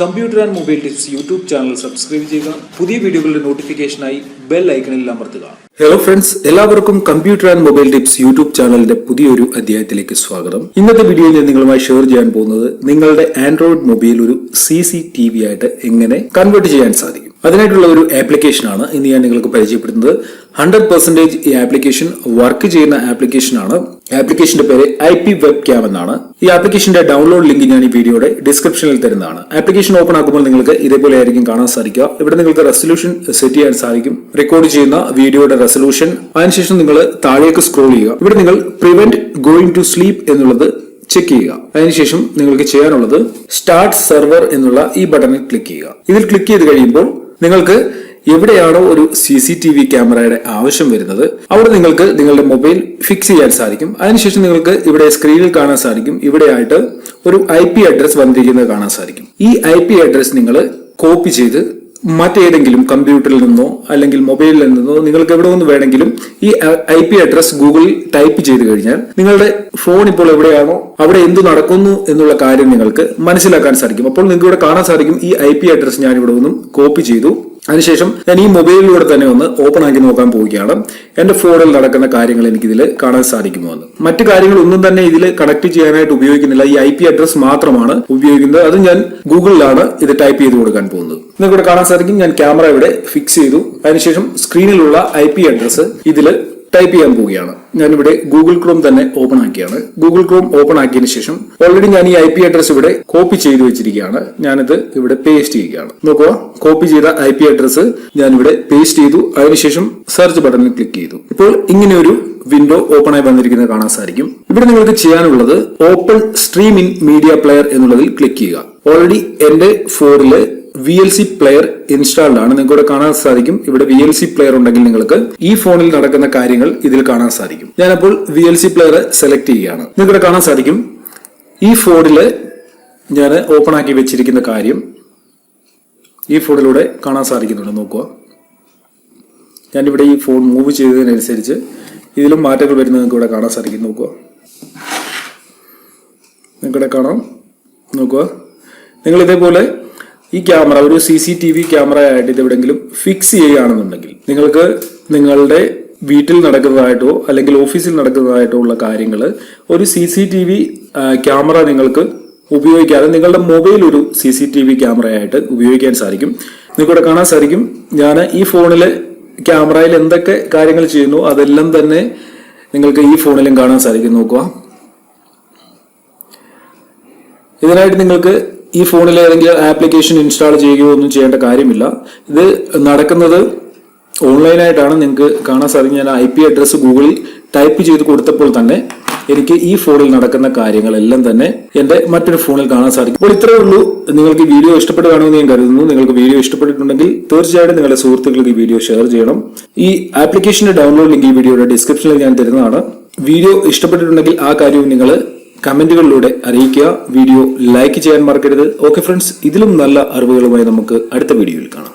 Computer and mobile tips YouTube channel subscribe ചെയ്യുക. പുതിയ വീഡിയോകളുടെ നോട്ടിഫിക്കേഷനായി ബെൽ ഐക്കണിൽ അമർത്തുക. ഹലോ ഫ്രണ്ട്സ് എല്ലാവർക്കും computer and mobile tips YouTube ചാനലിന്റെ പുതിയൊരു അധ്യായത്തിലേക്ക് സ്വാഗതം. ഇന്നത്തെ വീഡിയോയിൽ ഞാൻ നിങ്ങളുമായി ഷെയർ ചെയ്യാൻ പോകുന്നത് നിങ്ങളുടെ ആൻഡ്രോയിഡ് മൊബൈൽ ഒരു സി സി ടി വി ആയിട്ട് എങ്ങനെ കൺവേർട്ട് ചെയ്യാൻ സാധിക്കും. അതിനായിട്ടുള്ള ഒരു ആപ്ലിക്കേഷനാണ് ഇന്ന് ഞാൻ നിങ്ങൾക്ക് പരിചയപ്പെടുത്തുന്നത്. ഹൺഡ്രഡ് പെർസെന്റേജ് ഈ ആപ്ലിക്കേഷൻ വർക്ക് ചെയ്യുന്ന ആപ്ലിക്കേഷൻ ആണ് ആപ്ലിക്കേഷന്റെ പേര് ഐ പി വെബ് ക്യാം എന്നാണ്. ഈ ആപ്ലിക്കേഷന്റെ ഡൗൺലോഡ് ലിങ്ക് ഞാൻ ഈ വീഡിയോയുടെ ഡിസ്ക്രിപ്ഷനിൽ തരുന്നതാണ്. ആപ്ലിക്കേഷൻ ഓപ്പൺ ആക്കുമ്പോൾ നിങ്ങൾക്ക് ഇതേപോലെ ആയിരിക്കും കാണാൻ സാധിക്കുക. ഇവിടെ നിങ്ങൾക്ക് റെസൊല്യൂഷൻ സെറ്റ് ചെയ്യാൻ സാധിക്കും. റെക്കോർഡ് ചെയ്യുന്ന വീഡിയോയുടെ റെസൊല്യൂഷൻ അതിനുശേഷം നിങ്ങൾ താഴേക്ക് സ്ക്രോൾ ചെയ്യുക. ഇവിടെ നിങ്ങൾ പ്രിവെന്റ് ഗോയിങ് ടു സ്ലീപ്പ് എന്നുള്ളത് ചെക്ക് ചെയ്യുക. അതിനുശേഷം നിങ്ങൾക്ക് ചെയ്യാനുള്ളത് സ്റ്റാർട്ട് സെർവർ എന്നുള്ള ഈ ബട്ടണിൽ ക്ലിക്ക് ചെയ്യുക. ഇതിൽ ക്ലിക്ക് ചെയ്ത് കഴിയുമ്പോൾ നിങ്ങൾക്ക് എവിടെയാണോ ഒരു സി സി ടി വി ക്യാമറയുടെ ആവശ്യം വരുന്നത് അവിടെ നിങ്ങൾക്ക് നിങ്ങളുടെ മൊബൈൽ ഫിക്സ് ചെയ്യാൻ സാധിക്കും. അതിനുശേഷം നിങ്ങൾക്ക് ഇവിടെ സ്ക്രീനിൽ കാണാൻ സാധിക്കും. ഇവിടെയായിട്ട് ഒരു ഐ പി അഡ്രസ് വന്നിരിക്കുന്നത് കാണാൻ സാധിക്കും. ഈ ഐ പി അഡ്രസ് നിങ്ങൾ കോപ്പി ചെയ്ത് മറ്റേതെങ്കിലും കമ്പ്യൂട്ടറിൽ നിന്നോ അല്ലെങ്കിൽ മൊബൈലിൽ നിന്നോ നിങ്ങൾക്ക് എവിടെ നിന്ന് വേണമെങ്കിലും ഈ ഐ പി അഡ്രസ് ഗൂഗിളിൽ ടൈപ്പ് ചെയ്ത് കഴിഞ്ഞാൽ നിങ്ങളുടെ ഫോൺ ഇപ്പോൾ എവിടെയാണോ അവിടെ എന്ത് നടക്കുന്നു എന്നുള്ള കാര്യം നിങ്ങൾക്ക് മനസ്സിലാക്കാൻ സാധിക്കും. അപ്പോൾ നിങ്ങൾക്ക് ഇവിടെ കാണാൻ സാധിക്കും ഈ ഐ പി അഡ്രസ് ഞാൻ ഇവിടെ നിന്നും കോപ്പി ചെയ്തു. അതിനുശേഷം ഞാൻ ഈ മൊബൈലിലൂടെ തന്നെ ഒന്ന് ഓപ്പൺ ആക്കി നോക്കാൻ പോവുകയാണ്. എന്റെ ഫോണിൽ നടക്കുന്ന കാര്യങ്ങൾ എനിക്ക് ഇതിൽ കാണാൻ സാധിക്കുമോ എന്ന്. മറ്റു കാര്യങ്ങൾ ഒന്നും തന്നെ ഇതിൽ കണക്ട് ചെയ്യാനായിട്ട് ഉപയോഗിക്കുന്നില്ല. ഈ ഐ പി അഡ്രസ് മാത്രമാണ് ഉപയോഗിക്കുന്നത്. അത് ഞാൻ ഗൂഗിളിലാണ് ഇത് ടൈപ്പ് ചെയ്ത് കൊടുക്കാൻ പോകുന്നത്. നിങ്ങൾക്ക് കാണാൻ സാധിക്കും. ഞാൻ ക്യാമറ ഇവിടെ ഫിക്സ് ചെയ്തു. അതിനുശേഷം സ്ക്രീനിലുള്ള ഐ പി അഡ്രസ് ഇതിൽ ടൈപ്പ് ചെയ്യാൻ പോവുകയാണ്. ഞാനിവിടെ ഗൂഗിൾ ക്രോം തന്നെ ഓപ്പൺ ആക്കിയാണ്. ഗൂഗിൾ ക്രോം ഓപ്പൺ ആക്കിയതിന് ശേഷം ഓൾറെഡി ഞാൻ ഈ ഐ പി അഡ്രസ് ഇവിടെ കോപ്പി ചെയ്തു വെച്ചിരിക്കുകയാണ്. ഞാനിത് ഇവിടെ പേസ്റ്റ് ചെയ്യുകയാണ്. നോക്കുക കോപ്പി ചെയ്ത ഐ പി അഡ്രസ് ഞാൻ ഇവിടെ പേസ്റ്റ് ചെയ്തു. അതിനുശേഷം സെർച്ച് ബട്ടണിൽ ക്ലിക്ക് ചെയ്തു. ഇപ്പോൾ ഇങ്ങനെ ഒരു വിൻഡോ ഓപ്പൺ ആയി വന്നിരിക്കുന്നത് കാണാൻ സാധിക്കും. ഇവിടെ നിങ്ങൾക്ക് ചെയ്യാനുള്ളത് open stream in media player എന്നുള്ളതിൽ ക്ലിക്ക് ചെയ്യുക. ഓൾറെഡി എന്റെ ഫോണിൽ V L C player installed ആണ്. നിങ്ങൾക്ക് ഇവിടെ കാണാൻ സാധിക്കും. ഇവിടെ വി എൽ സി പ്ലെയർ ഉണ്ടെങ്കിൽ നിങ്ങൾക്ക് ഈ ഫോണിൽ നടക്കുന്ന കാര്യങ്ങൾ ഇതിൽ കാണാൻ സാധിക്കും. ഞാനപ്പോൾ V L C player select ചെയ്യുകയാണ്. നിങ്ങൾക്ക് കാണാൻ സാധിക്കും. ഈ ഫോണിൽ ഞാൻ ഓപ്പൺ ആക്കി വെച്ചിരിക്കുന്ന കാര്യം ഈ ഫോണിലൂടെ കാണാൻ സാധിക്കുന്നുണ്ട്. നോക്കുക. ഞാനിവിടെ ഈ ഫോൺ മൂവ് ചെയ്തതിനനുസരിച്ച് ഇതിലും മാറ്റങ്ങൾ വരുന്നത് നിങ്ങൾക്ക് ഇവിടെ കാണാൻ സാധിക്കും. നോക്കുക. നിങ്ങൾക്കിവിടെ കാണാം. നോക്കുക. നിങ്ങൾ ഇതേപോലെ ഈ ക്യാമറ ഒരു C C T V camera ആയിട്ട് ഇത് എവിടെയെങ്കിലും ഫിക്സ് ചെയ്യുകയാണെന്നുണ്ടെങ്കിൽ നിങ്ങൾക്ക് നിങ്ങളുടെ വീട്ടിൽ നടക്കുന്നതായിട്ടോ അല്ലെങ്കിൽ ഓഫീസിൽ നടക്കുന്നതായിട്ടോ ഉള്ള കാര്യങ്ങൾ ഒരു C C T V camera നിങ്ങൾക്ക് ഉപയോഗിക്കാതെ നിങ്ങളുടെ മൊബൈൽ ഒരു സി സി ടി വി ക്യാമറയായിട്ട് ഉപയോഗിക്കാൻ സാധിക്കും. നിങ്ങൾക്കിവിടെ കാണാൻ സാധിക്കും ഞാൻ ഈ ഫോണിലെ ക്യാമറയിൽ എന്തൊക്കെ കാര്യങ്ങൾ ചെയ്യുന്നു അതെല്ലാം തന്നെ നിങ്ങൾക്ക് ഈ ഫോണിലും കാണാൻ സാധിക്കും. നോക്കുക. ഇതിനായിട്ട് നിങ്ങൾക്ക് ഈ ഫോണിൽ ഏതെങ്കിലും ആപ്ലിക്കേഷൻ ഇൻസ്റ്റാൾ ചെയ്യുകയോ ഒന്നും ചെയ്യേണ്ട കാര്യമില്ല. ഇത് നടക്കുന്നത് ഓൺലൈനായിട്ടാണ്. നിങ്ങൾക്ക് കാണാൻ സാധിക്കും ഞാൻ ഐ പി അഡ്രസ്സ് ഗൂഗിളിൽ ടൈപ്പ് ചെയ്ത് കൊടുത്തപ്പോൾ തന്നെ എനിക്ക് ഈ ഫോണിൽ നടക്കുന്ന കാര്യങ്ങളെല്ലാം തന്നെ എന്റെ മറ്റൊരു ഫോണിൽ കാണാൻ സാധിക്കും. അപ്പോൾ ഇത്രയേ ഉള്ളൂ. നിങ്ങൾക്ക് വീഡിയോ ഇഷ്ടപ്പെടുകയാണെന്ന് ഞാൻ കരുതുന്നു. നിങ്ങൾക്ക് വീഡിയോ ഇഷ്ടപ്പെട്ടിട്ടുണ്ടെങ്കിൽ തീർച്ചയായിട്ടും നിങ്ങളുടെ സുഹൃത്തുക്കൾക്ക് ഈ വീഡിയോ ഷെയർ ചെയ്യണം. ഈ ആപ്ലിക്കേഷന്റെ ഡൗൺലോഡ് ലിങ്ക് ഈ വീഡിയോയുടെ ഡിസ്ക്രിപ്ഷനിൽ ഞാൻ തരുന്നതാണ്. വീഡിയോ ഇഷ്ടപ്പെട്ടിട്ടുണ്ടെങ്കിൽ ആ കാര്യവും നിങ്ങൾ കമന്റുകളിലൂടെ അറിയിക്കുക. വീഡിയോ ലൈക്ക് ചെയ്യാൻ മറക്കരുത്. ഓക്കെ ഫ്രണ്ട്സ് ഇതിലും നല്ല അറിവുകളുമായി നമുക്ക് അടുത്ത വീഡിയോയിൽ കാണാം.